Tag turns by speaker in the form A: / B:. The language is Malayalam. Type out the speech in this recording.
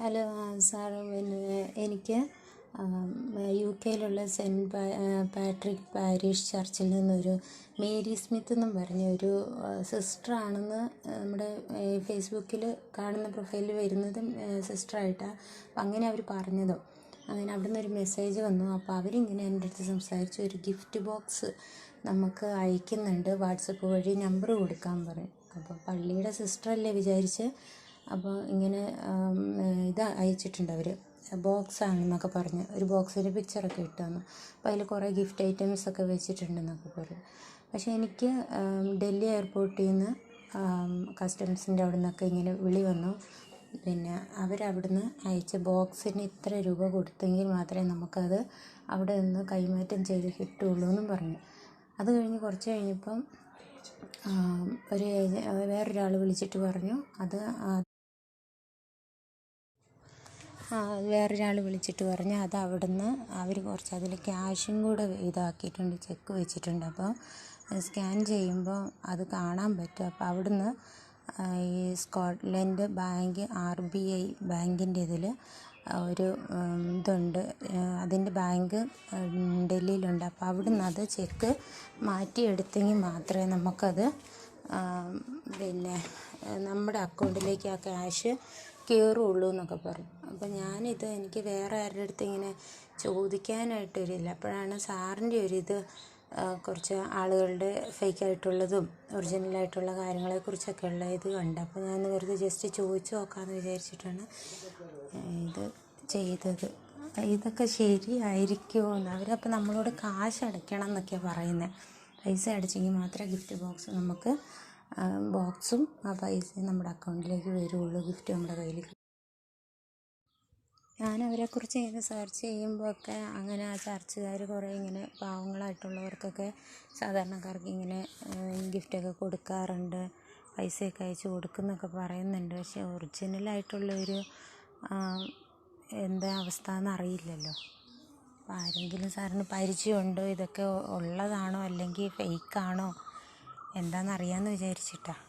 A: ഹലോ സാർ പിന്നെ എനിക്ക് യു കെയിലുള്ള സെന്റ് പാട്രിക് പാരിഷ് ചർച്ചിൽ നിന്നൊരു മേരി സ്മിത്ത് എന്നും പറഞ്ഞ ഒരു സിസ്റ്ററാണെന്ന് നമ്മുടെ ഫേസ്ബുക്കിൽ കാണുന്ന പ്രൊഫൈലിൽ വരുന്നതും സിസ്റ്ററായിട്ടാണ് അങ്ങനെ അവർ പറഞ്ഞതും. അങ്ങനെ അവിടെ നിന്നൊരു മെസ്സേജ് വന്നു. അപ്പോൾ അവരിങ്ങനെ എന്റെ അടുത്ത് സംസാരിച്ചു. ഒരു ഗിഫ്റ്റ് ബോക്സ് നമുക്ക് അയക്കുന്നുണ്ട്. വാട്സപ്പ് വഴി നമ്പർ കൊടുക്കാൻ പറയും അപ്പോൾ പള്ളിയുടെ സിസ്റ്ററല്ലേ വിചാരിച്ച് അപ്പോൾ ഇങ്ങനെ ഇത് അയച്ചിട്ടുണ്ട് അവർ ബോക്സാണെന്നൊക്കെ പറഞ്ഞ്. ഒരു ബോക്സിന്റെ പിക്ചറൊക്കെ ഇട്ട് അപ്പോൾ അതിൽ കുറേ ഗിഫ്റ്റ് ഐറ്റംസ് ഒക്കെ വെച്ചിട്ടുണ്ടെന്നൊക്കെ പറഞ്ഞു പക്ഷേ എനിക്ക് ഡൽഹി എയർപോർട്ടിൽ നിന്ന് കസ്റ്റംസിന്റെ അവിടെ നിന്നൊക്കെ ഇങ്ങനെ വിളി വന്നു. പിന്നെ അവരവിടുന്ന് അയച്ച ബോക്സിന് ഇത്ര രൂപ കൊടുത്തെങ്കിൽ മാത്രമേ നമുക്കത് അവിടെ നിന്ന് കൈമാറ്റം ചെയ്ത് കിട്ടുള്ളൂ എന്നും പറഞ്ഞു. അത് കഴിഞ്ഞ് കുറച്ച് കഴിഞ്ഞപ്പം ഒരു വേറൊരാൾ വിളിച്ചിട്ട് പറഞ്ഞു. അത് വേറൊരാൾ വിളിച്ചിട്ട് പറഞ്ഞു അത് അവിടുന്ന് അവർ കുറച്ച് അതിൽ ക്യാഷും കൂടെ ഇതാക്കിയിട്ടുണ്ട് ചെക്ക് വെച്ചിട്ടുണ്ട്. അപ്പോൾ സ്കാൻ ചെയ്യുമ്പോൾ അത് കാണാൻ പറ്റും. അപ്പോൾ അവിടുന്ന് ഈ Scotland bank R B I ബാങ്കിന്റെ ഇതിൽ ഒരു ഇതുണ്ട്. അതിന്റെ ബാങ്ക് ഡൽഹിയിലുണ്ട്. അപ്പോൾ അവിടുന്ന് അത് ചെക്ക് മാറ്റിയെടുത്തെങ്കിൽ മാത്രമേ നമുക്കത് പിന്നെ നമ്മുടെ അക്കൗണ്ടിലേക്ക് ആ ക്യാഷ് കയറുള്ളൂ എന്നൊക്കെ പറഞ്ഞു അപ്പം ഞാനിത് എനിക്ക് വേറെ ആരുടെ അടുത്ത് ഇങ്ങനെ ചോദിക്കാനായിട്ടൊരില്ല അപ്പോഴാണ് സാറിന്റെ ഒരിത് കുറച്ച് ആളുകളുടെ ഫേക്ക് ആയിട്ടുള്ളതും ഒറിജിനൽ ആയിട്ടുള്ള കാര്യങ്ങളെക്കുറിച്ചൊക്കെ ഉള്ള ഇത് കണ്ട്. അപ്പോൾ ഞാൻ വെറുതെ ജസ്റ്റ് ചോദിച്ചു നോക്കാമെന്ന് വിചാരിച്ചിട്ടാണ് ഇത് ചെയ്തത്. ഇതൊക്കെ ശരിയായിരിക്കുമോ എന്ന്. അവരപ്പോൾ നമ്മളോട് കാശ് അടയ്ക്കണം എന്നൊക്കെയാണ് പറയുന്നത് പൈസ അടച്ചെങ്കിൽ മാത്രമേ ഗിഫ്റ്റ് ബോക്സ് നമുക്ക് ബോക്സും ആ പൈസയും നമ്മുടെ അക്കൗണ്ടിലേക്ക് വരുള്ളൂ ഗിഫ്റ്റ് നമ്മുടെ കയ്യിൽ ഞാൻ അവരെക്കുറിച്ച് ഇങ്ങനെ സെർച്ച് ചെയ്യുമ്പോഴൊക്കെ അങ്ങനെ ആ ചർച്ചുകാർ കുറേ ഇങ്ങനെ പാവങ്ങളായിട്ടുള്ളവർക്കൊക്കെ സാധാരണക്കാർക്ക് ഇങ്ങനെ ഗിഫ്റ്റൊക്കെ കൊടുക്കാറുണ്ട് പൈസയൊക്കെ അയച്ച് കൊടുക്കുന്നൊക്കെ പറയുന്നുണ്ട്. പക്ഷേ ഒറിജിനലായിട്ടുള്ളൊരു എന്താ അവസ്ഥ എന്നറിയില്ലല്ലോ അപ്പോൾ ആരെങ്കിലും സാറിന് പരിചയമുണ്ടോ? ഇതൊക്കെ ഉള്ളതാണോ? അല്ലെങ്കിൽ ഫേക്കാണോ എന്താണെന്നറിയാമെന്ന് വിചാരിച്ചിട്ടാണ്